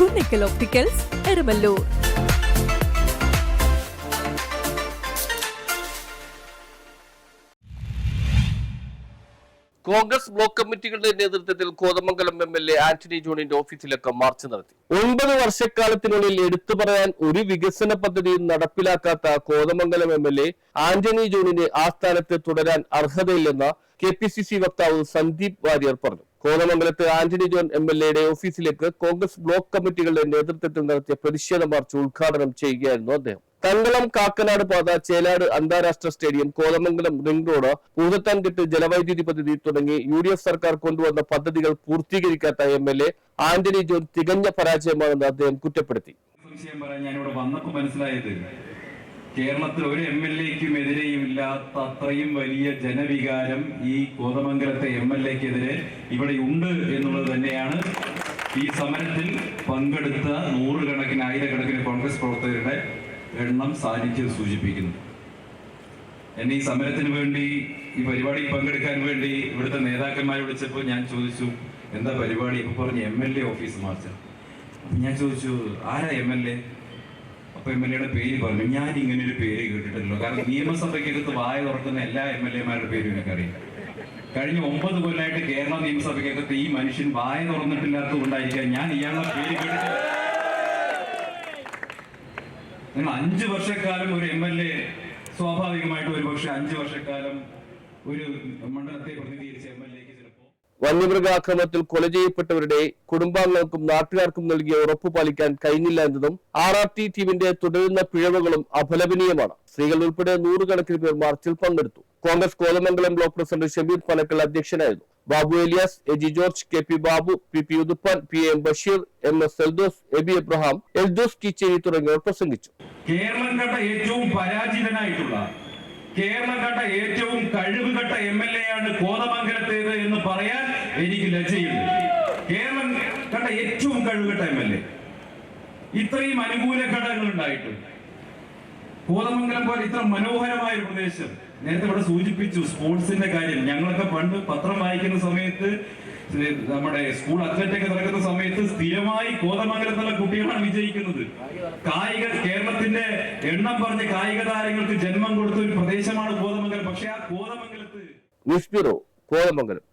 Kunnickal opticals Erumalloor Congress block കമ്മിറ്റികളുടെ നേതൃത്വത്തിൽ Kothamangalam M L A Antony ജോണിന്റെ ഓഫീസിലേക്ക് മാർച്ച് നടത്തി. ഒൻപത് വർഷക്കാലത്തിനുള്ളിൽ എടുത്തു പറയാൻ ഒരു വികസന പദ്ധതിയും നടപ്പിലാക്കാത്ത Kothamangalam M L A Antony ജോണിന് ആ സ്ഥാനത്ത് തുടരാൻ അർഹതയില്ലെന്ന് കെ പി സി സി വക്താവ് സന്ദീപ് വാര്യർ പറഞ്ഞു. കോതമംഗലത്ത് ആന്റണി ജോൺ എം എൽ എയുടെ ഓഫീസിലേക്ക് കോൺഗ്രസ് ബ്ലോക്ക് കമ്മിറ്റികളുടെ നേതൃത്വത്തിൽ നടത്തിയ പ്രതിഷേധ മാർച്ച് ഉദ്ഘാടനം ചെയ്യുകയായിരുന്നു അദ്ദേഹം. തങ്കളം കാക്കനാട് പാത ചേലാട് അന്താരാഷ്ട്ര stadium Kothamangalam ring road Poothathankettu ജലവൈദ്യുതി പദ്ധതി തുടങ്ങി യു ഡി എഫ് സർക്കാർ കൊണ്ടുവന്ന പദ്ധതികൾ പൂർത്തീകരിക്കാത്ത M L A Antony John തികഞ്ഞ പരാജയമാണെന്ന് അദ്ദേഹം കുറ്റപ്പെടുത്തി. മനസ്സിലായത് കേരളത്തിൽ ഒരു എം എൽ എക്കും എതിരെയും ഇല്ലാത്ത അത്രയും വലിയ ജനവികാരം ഈ കോതമംഗലത്തെ എം എൽ എക്കെതിരെ ഇവിടെ ഉണ്ട് എന്നുള്ളത് തന്നെയാണ്. ഈ സമരത്തിൽ പങ്കെടുത്ത നൂറുകണക്കിന് ആയിരക്കണക്കിന് കോൺഗ്രസ് പ്രവർത്തകരുടെ എണ്ണം സാന്നിധ്യം സൂചിപ്പിക്കുന്നു. എന്നെ ഈ സമരത്തിന് വേണ്ടി ഈ പരിപാടിയിൽ പങ്കെടുക്കാൻ വേണ്ടി ഇവിടുത്തെ നേതാക്കന്മാരെ വിളിച്ചപ്പോൾ ഞാൻ ചോദിച്ചു എന്താ പരിപാടി? ഇപ്പൊ പറഞ്ഞു M L A office march ഞാൻ ചോദിച്ചു ആരാ എം എൽ എ? അപ്പൊ എം എൽ എയുടെ പേര് പറഞ്ഞു. ഞാൻ ഇങ്ങനെ ഒരു പേര് കേട്ടിട്ടില്ലല്ലോ. കാരണം നിയമസഭയ്ക്കകത്ത് വായ തുറക്കുന്ന എല്ലാ എം എൽ എമാരുടെ പേരും എനിക്കറിയാം കഴിഞ്ഞ ഒമ്പത് കൊല്ലമായിട്ട് കേരള നിയമസഭയ്ക്കകത്ത് ഈ മനുഷ്യൻ വായ തുറന്നിട്ടില്ലാത്തത് കൊണ്ടായിരിക്കാം ഞാൻ ഇയാളുടെ പേര് കേട്ടിട്ടില്ല നിങ്ങൾ അഞ്ചു വർഷക്കാലം ഒരു എം എൽ എ സ്വാഭാവികമായിട്ടും ഒരു പക്ഷെ അഞ്ചു വർഷക്കാലം ഒരു മണ്ഡലത്തെ പ്രതിനിധീകരിച്ച എം എൽ ചിലപ്പോ വന്യമൃഗാക്രമണത്തിൽ കൊല ചെയ്യപ്പെട്ടവരുടെ കുടുംബാംഗങ്ങൾക്കും നാട്ടുകാർക്കും നൽകിയ ഉറപ്പ് പാലിക്കാൻ കഴിഞ്ഞില്ല എന്നതും ആർ ആർ ടി ടീമിന്റെ തുടരുന്ന പിഴവുകളും അപലപനീയമാണ്. സ്ത്രീകൾ ഉൾപ്പെടെ നൂറുകണക്കിന് പേർ മാർച്ചിൽ പങ്കെടുത്തു. കോൺഗ്രസ് കോതമംഗലം ബ്ലോക്ക് പ്രസിഡന്റ് ഷമീർ പാലക്കൽ അധ്യക്ഷനായിരുന്നു. Babu Elias A G George K P Babu P P Uduppan P M Basheer M S Eldhose A B Abraham Eldhose Kitcheri തുടങ്ങിയവർ പ്രസംഗിച്ചു. കേരളം കണ്ട ഏറ്റവും പരാജിതനായിട്ടുള്ള കേരളം കണ്ട ഏറ്റവും കഴിവുകെട്ട എം എൽ എ ആണ് കോതമംഗലത്തേത് എന്ന് പറയാൻ എനിക്ക് ലജ്ജയുണ്ട് കേരളം കണ്ട ഏറ്റവും കഴിവുകെട്ട എം എൽ എ ഇത്രയും അനുകൂല ഘടകങ്ങൾ ഉണ്ടായിട്ടും. കോതമംഗലം പോലെ ഇത്ര മനോഹരമായ ഒരു പ്രദേശം. നേരത്തെ ഇവിടെ സൂചിപ്പിച്ചു സ്പോർട്സിന്റെ കാര്യം. ഞങ്ങളൊക്കെ പണ്ട് പത്രം വായിക്കുന്ന സമയത്ത് നമ്മുടെ സ്കൂൾ അത്ലറ്റിക് നടക്കുന്ന സമയത്ത് സ്ഥിരമായി കോതമംഗലത്തുള്ള കുട്ടികളാണ് വിജയിക്കുന്നത്. കായിക കേരളത്തിന്റെ എണ്ണം പറഞ്ഞ കായിക താരങ്ങൾക്ക് ജന്മം കൊടുത്ത ഒരു പ്രദേശമാണ് കോതമംഗലം. പക്ഷെ ആ കോതമംഗലത്ത് ന്യൂസ് കോതമംഗലം.